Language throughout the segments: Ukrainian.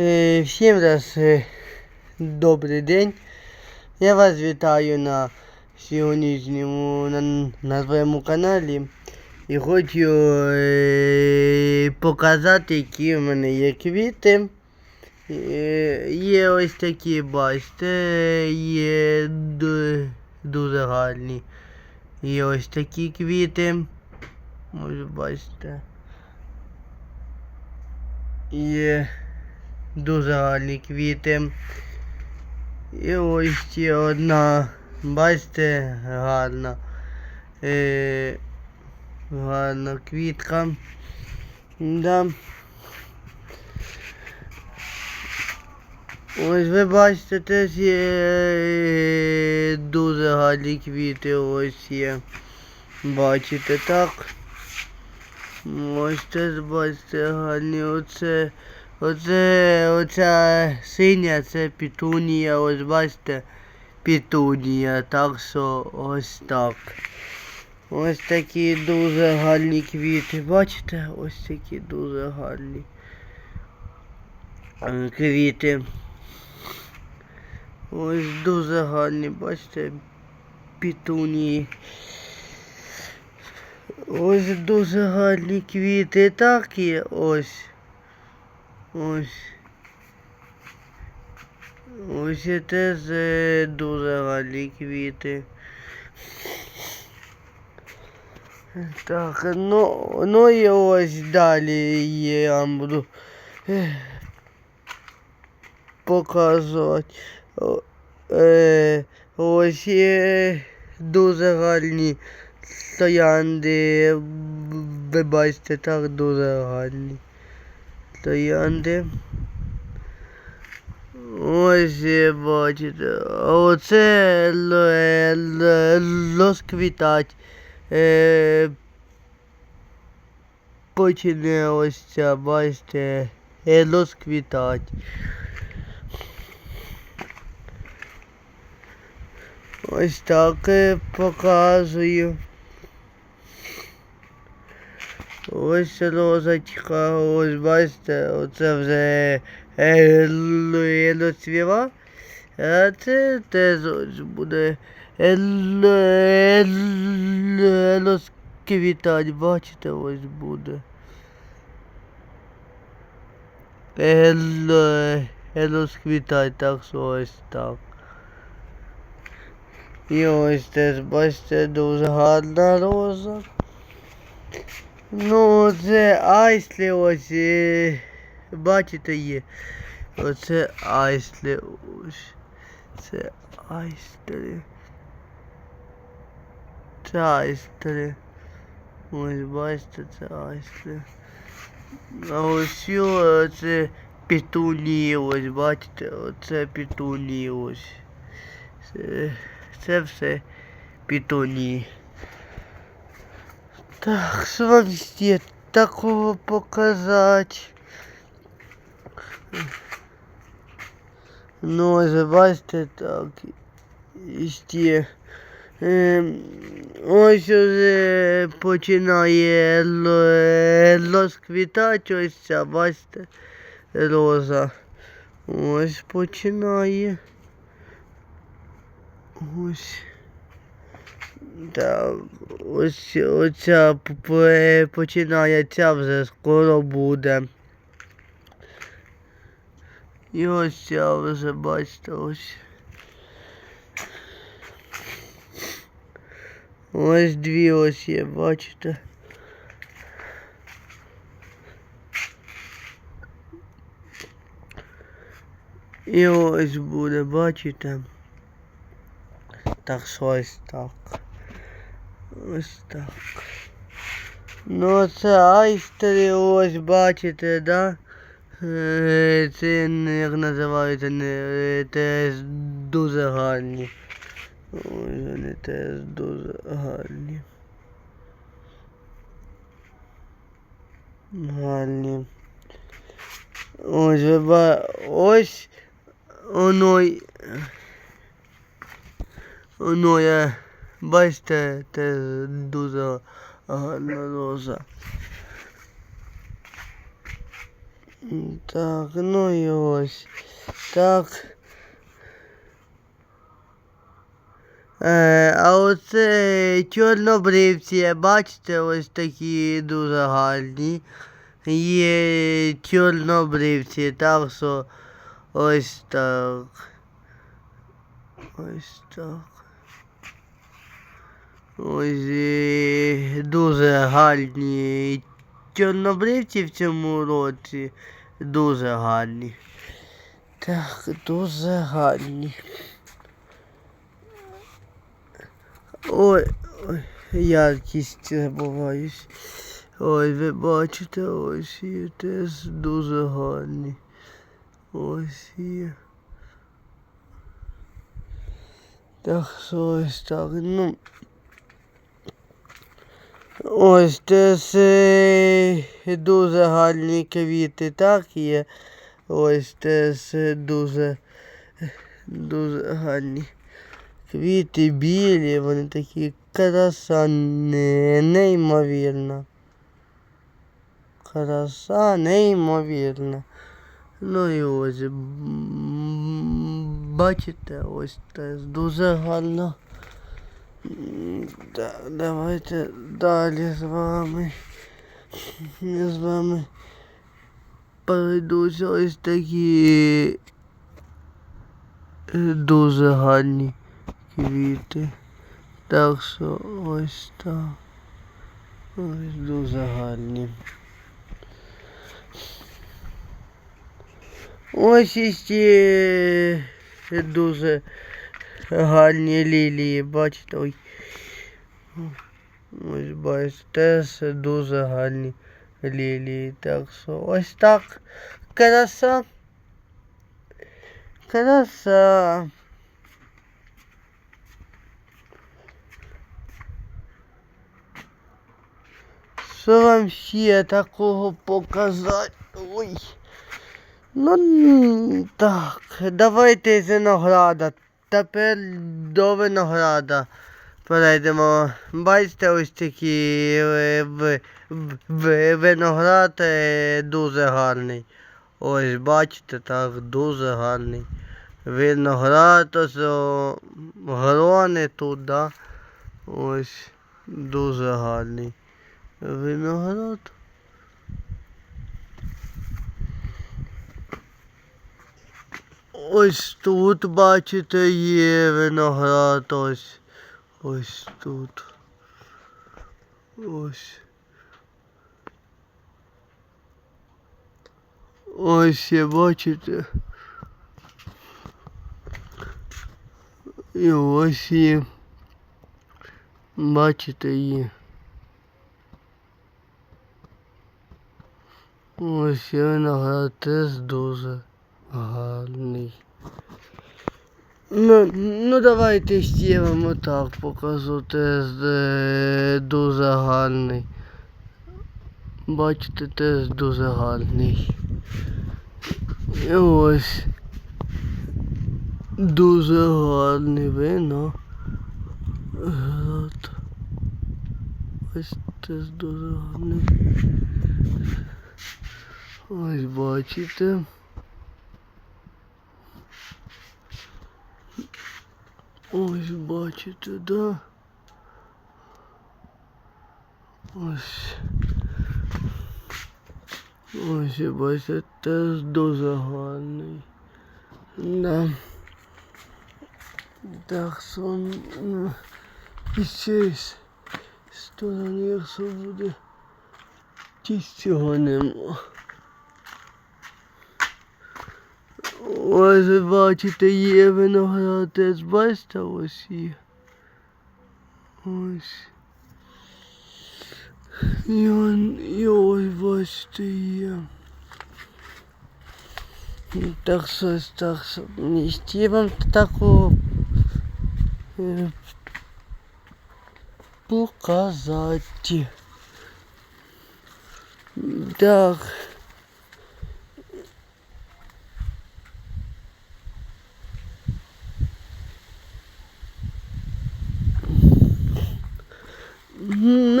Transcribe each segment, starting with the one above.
Е, Всім раз е, добрий день. Я вас вітаю на сьогоднішньому на, на своєму каналі. І хочу е, показати, які в мене є квіти. Є ось такі, бачите, є дуже гарні. Є ось такі квіти. Ось бачите. Є дуже гарні квіти. І ось ще одна, бачите, гарна. Е, гарна квітка. Да. Ось ви бачите, теж є е, дуже гарні квіти, ось є. Бачите, так? Ось теж бачите гарні. Оце, оце, оця синя, це пітунія, ось бачите, пітунія, так що ось так. Ось такі дуже гарні квіти, бачите? Ось такі дуже гарні е, квіти. Ось дуже гарні, бачите, пітунії. Ось дуже гарні квіти. Так є ось. Ось. Ось і теж дуже гарні квіти. Так, ну, ну і ось далі я вам буду показувати. Е, ось є дуже гарні стоянди. Ви бачите, так дуже гарні. Стоянди. Ось бачите. А Оце розквітать. Е, почне ось ця, бачите, е, розквітать. Ось так е, показую. Ось розочка, ось бачите, оце вже е. А це теж ось буде е, л- е, бачите, ось буде. Е, е, розквітать, так що ось так. І ось теж, бачите, дуже гарна роза. Ну, це айслі ось, е, бачите є. Оце айслі ось. Це айслі. Це айслі. Ось бачите, це айслі. А ось це петунії, ось бачите, оце петунії ось. Це, це все петунії. Так, що вам ще такого показати? Ну, ось бачите, так. Ем, ось уже починає розквітати ось ця, бачите, роза. Ось починає. Ось. Так, ось оця п- п- вже скоро буде. І ось ця вже бачите ось. Ось дві ось є, бачите. І ось буде, бачите. Так що ось так. Ось так. Ну це айстери, ось бачите, да? Е, Це як називається, не, е, теж дуже гарні. Ось вони теж дуже гарні. Гарні. Ось ба... Ось воно. й- Воно я. Бачите, це дуже гарна роза. Так, ну і ось. Так. Е, а оце чорнобривці, бачите, ось такі дуже гарні. Є чорнобривці, так що ось так. Ось так. Ось е, дуже гарні чорнобривці в цьому році. Дуже гарні. Так, дуже гарні. Ой, ой, яркість забуваюсь. Ой, ви бачите, ось є теж дуже гарні. Ось є. Так, що ось так, ну. Ось теж е, дуже гарні квіти, так є. Ось теж е, дуже, дуже гарні. Квіти білі, вони такі краса не- неймовірна. Краса неймовірна. Ну і ось бачите, ось теж дуже гарно. Да, давайте далі з вами. Я з вами пройдуся ось такі дуже гарні квіти. Так що ось так. Ось дуже гарні. Ось іще дуже гарні лілії, бачите, ой. Ось бачите, теж дуже гарні лілії. Так що ось так. Краса. Краса. Що вам ще такого показати? Ой. Ну м, так, давайте з винограда. Тепер до винограда перейдемо. Бачите, ось такі е, в, в, в- виноград е, дуже гарний. Ось бачите, так, дуже гарний. Виноград, ось о, грони тут, да. Ось дуже гарний. Виноград. Ось тут, бачите, є виноград, ось. Ось тут. Ось. Ось є, бачите. І ось є. Бачите, є. Ось є виноград теж дуже гарний. Ну, ну давайте ще вам отак покажу, теж е, дуже гарний. Бачите, теж дуже гарний. І ось дуже гарний вино. Ось теж дуже гарний. Ось бачите. Ось бачите, да? Ось. Ось бачите, теж дуже гарний. Да. Так, сон. ну, І цієї сторони, якщо буде. Ті цього нема. Ось ви бачите, є виноград, теж бачите, ось є. Ось. І, он, і ось бачите є. Так що, так нести вам таку е, показати. Так.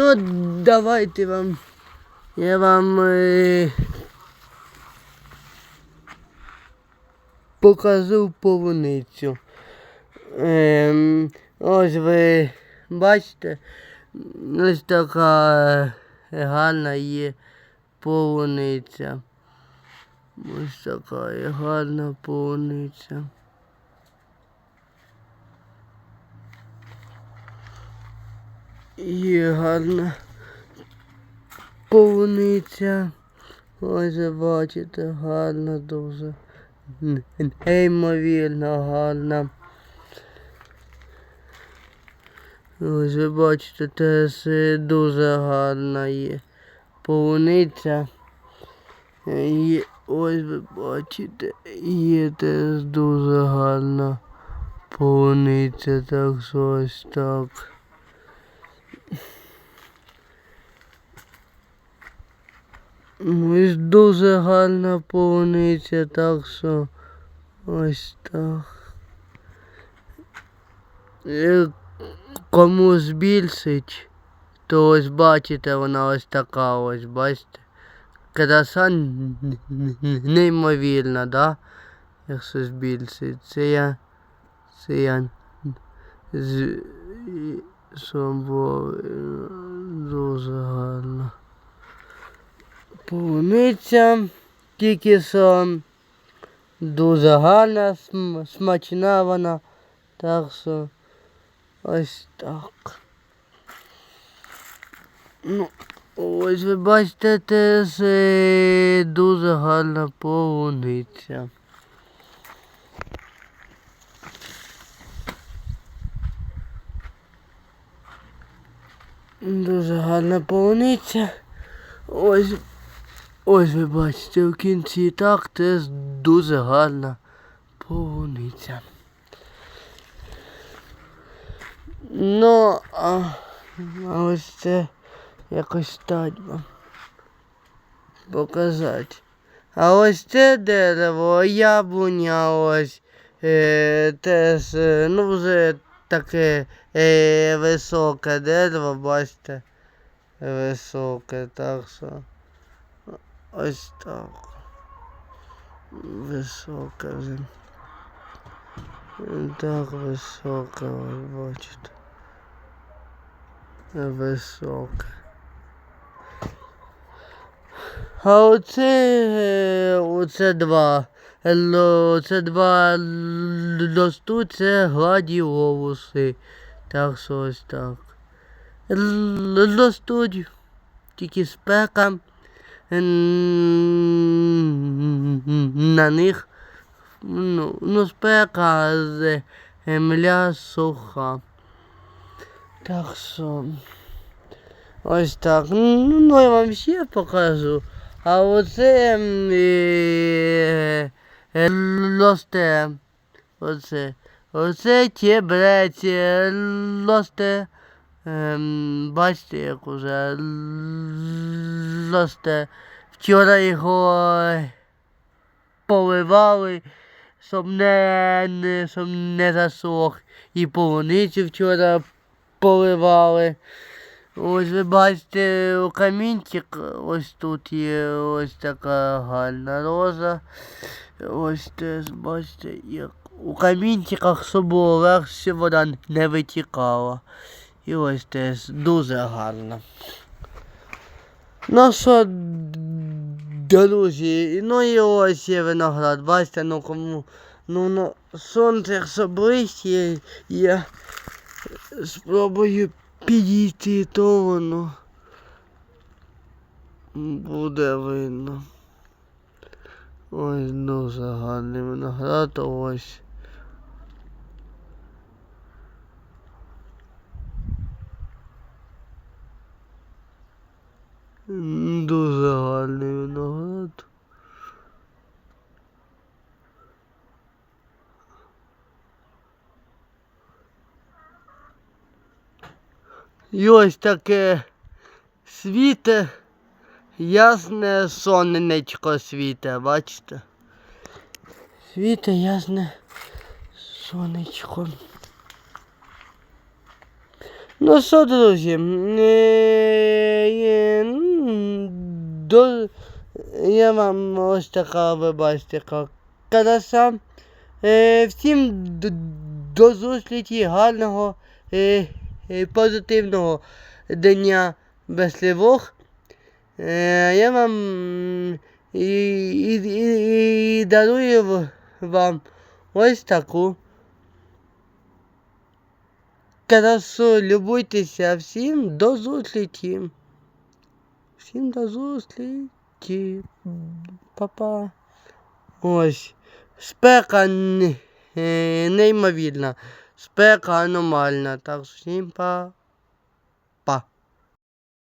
Ну давайте вам. Я вам е... покажу полуницю. Е, ось ви бачите, ось така е, гарна є полуниця. Ось така гарна полуниця. Є гарна полуниця. Ось бачите, гарна дуже. Неймовірно гарна. Ось ви бачите, теж дуже гарна є полуниця. Е, Є, ось ви бачите, є теж дуже гарна полуниця, так ось так. Ось дуже гарна полуниця, так що ось так. Е, Кому збільшить, то ось бачите, вона ось така ось, бачите. Краса неймовірна, да? Якщо збільшить. Це я. Це я з собою е, дуже гарно. Полуниця тільки що дуже гарна, смачна вона. Так що ось так. Ну, ось ви бачите, теж е, дуже гарна полуниця. Дуже гарна полуниця. Ось Ось ви бачите, в кінці так теж дуже гарна полуниця. Ну, а, а ось це якось так показати. А ось це дерево, яблуня ось е, теж, е, ну вже таке е, високе дерево, бачите, високе, так що. Ось так. Високе вже. Так високе, ось бачите. Високе. А оце, оце два. Ло- Це два лосту, це гладіолуси. Так що ось так. Лостуть тільки спека. На них ну, ну спека земля суха. Так що ось так. Ну, ну я вам ще покажу. А оце м, е, е, лосте. Оце. Оце тібрець е, лосте. Ем, бачите, як уже лосте. Вчора його поливали, щоб не, не, щоб не засох. І полуницю вчора поливали. Ось ви бачите, у камінчик ось тут є ось така гарна роза. Ось теж бачите, як у камінчиках, щоб легше вода не витікала. І ось теж дуже гарно. Ну що, друзі, ну і ось є виноград, бачите, ну кому. Ну, ну сонце якщо я спробую підійти, то воно буде видно. Ось дуже гарний виноград, ось. М, Дуже гарний виноград. І ось таке світе, ясне сонечко світе, бачите? Світе ясне сонечко. Ну що, друзі, я вам ось така, ви бачите, яка краса. Е, всім до, зустрічі, гарного, е, позитивного дня без тривог. Е, я вам і, і, і, і дарую вам ось таку красу. Любуйтеся. Всім до зустрічі. Всім до зустрічі. Па-па. Ось. Спека е, неймовірна. Спека аномальна. Так, всім па.